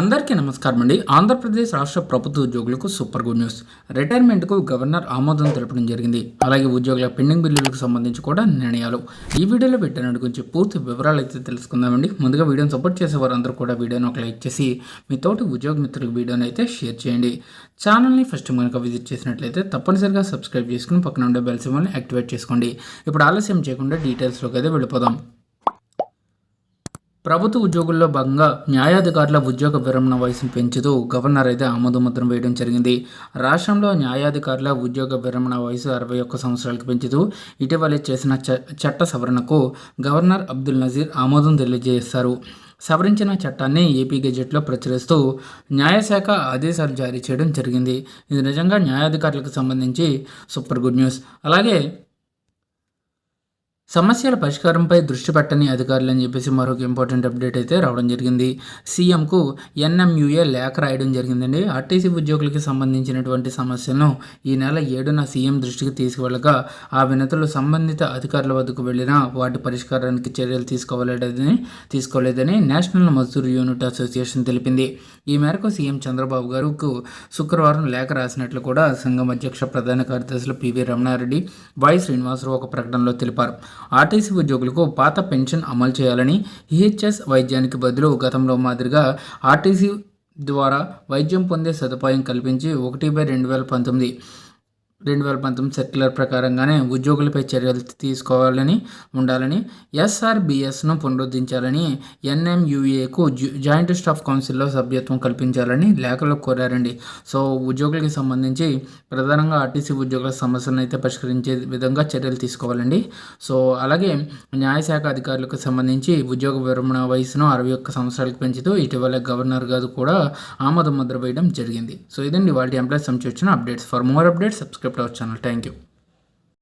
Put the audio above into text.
అందరికీ నమస్కారం అండి ఆంధ్రప్రదేశ్ రాష్ట్ర ప్రభుత్వ ఉద్యోగులకు సూపర్ గుడ్ న్యూస్. రిటైర్మెంట్కు గవర్నర్ ఆమోదం తెలపడం జరిగింది. అలాగే ఉద్యోగుల పెండింగ్ బిల్లులకు సంబంధించి కూడా నిర్ణయాలు. ఈ వీడియోలో పెట్టిన గురించి పూర్తి వివరాలు అయితే తెలుసుకుందామండి. ముందుగా వీడియోని సపోర్ట్ చేసే వారందరూ కూడా వీడియోని ఒక లైక్ చేసి మీ తోటి ఉద్యోగ మిత్రులకు వీడియోని అయితే షేర్ చేయండి. ఛానల్ని ఫస్ట్ కనుక విజిట్ చేసినట్లయితే తప్పనిసరిగా సబ్స్క్రైబ్ చేసుకుని పక్కన ఉండే బెల్ సిమ్మల్ని యాక్టివేట్ చేసుకోండి. ఇప్పుడు ఆలస్యం చేయకుండా డీటెయిల్స్లోకి అయితే వెళ్ళిపోదాం. ప్రభుత్వ ఉద్యోగుల్లో భాగంగా న్యాయాధికారుల ఉద్యోగ విరమణ వయసును పెంచుతూ గవర్నర్ అయితే ఆమోదముద్రం వేయడం జరిగింది. రాష్ట్రంలో న్యాయాధికారుల ఉద్యోగ విరమణ వయసు అరవై ఒక్క సంవత్సరాలకు పెంచుతూ ఇటీవలే చేసిన చ చట్ట సవరణకు గవర్నర్ అబ్దుల్ నజీర్ ఆమోదం తెలియజేశారు. సవరించిన చట్టాన్ని ఏపీ గెజెట్లో ప్రచురిస్తూ న్యాయశాఖ ఆదేశాలు జారీ చేయడం జరిగింది. ఇది నిజంగా న్యాయాధికారులకు సంబంధించి సూపర్ గుడ్ న్యూస్. అలాగే సమస్యల పరిష్కారంపై దృష్టి పెట్టని అధికారులు అని చెప్పేసి మరొక ఇంపార్టెంట్ అప్డేట్ అయితే రావడం జరిగింది. సీఎంకు ఎన్ఎంయుఏ లేఖ రాయడం జరిగిందండి. ఆర్టీసీ ఉద్యోగులకి సంబంధించినటువంటి సమస్యలను ఈ నెల ఏడున సీఎం దృష్టికి తీసుకువెళ్ళగా ఆ వినతులు సంబంధిత అధికారుల వద్దకు వెళ్ళినా వాటి పరిష్కారానికి చర్యలు తీసుకోలేదని తీసుకోలేదని నేషనల్ మజ్దూర్ యూనిట్ అసోసియేషన్ తెలిపింది. ఈ మేరకు సీఎం చంద్రబాబు గారుకు శుక్రవారం లేఖ రాసినట్లు కూడా సంఘం అధ్యక్ష ప్రధాన కార్యదర్శులు పివి రమణారెడ్డి వై శ్రీనివాసరావు ఒక ప్రకటనలో తెలిపారు. ఆర్టీసీ ఉద్యోగులకు పాత పెన్షన్ అమలు చేయాలని ఈహెచ్ఎస్ వైద్యానికి బదులు గతంలో మాదిరిగా ఆర్టీసీ ద్వారా వైద్యం పొందే సదుపాయం కల్పించి ఒకటి బై రెండు వేల పంతొమ్మిది రెండు వేల పంతొమ్మిది సర్క్యులర్ ప్రకారంగానే ఉద్యోగులపై చర్యలు తీసుకోవాలని ఉండాలని ఎస్ఆర్బిఎస్ను పునరుద్ధరించాలని ఎన్ఎంయుఏకు జాయింట్ స్టాఫ్ కౌన్సిల్లో సభ్యత్వం కల్పించాలని లేఖలో కోరారండి. సో ఉద్యోగులకి సంబంధించి ప్రధానంగా ఆర్టీసీ ఉద్యోగుల సమస్యలను అయితే పరిష్కరించే విధంగా చర్యలు తీసుకోవాలండి. సో అలాగే న్యాయశాఖ అధికారులకు సంబంధించి ఉద్యోగ విరమణ వయసును అరవై ఒక్క సంవత్సరాలకు పెంచుతూ ఇటీవల గవర్నర్ గారు కూడా ఆమోద ముద్ర వేయడం జరిగింది. సో ఇదండి వాళ్ళ ఎంప్లాయీస్ సంబంధించి వచ్చిన updates. For more updates subscribe ఎప్పుడు వచ్చాను థ్యాంక్ యూ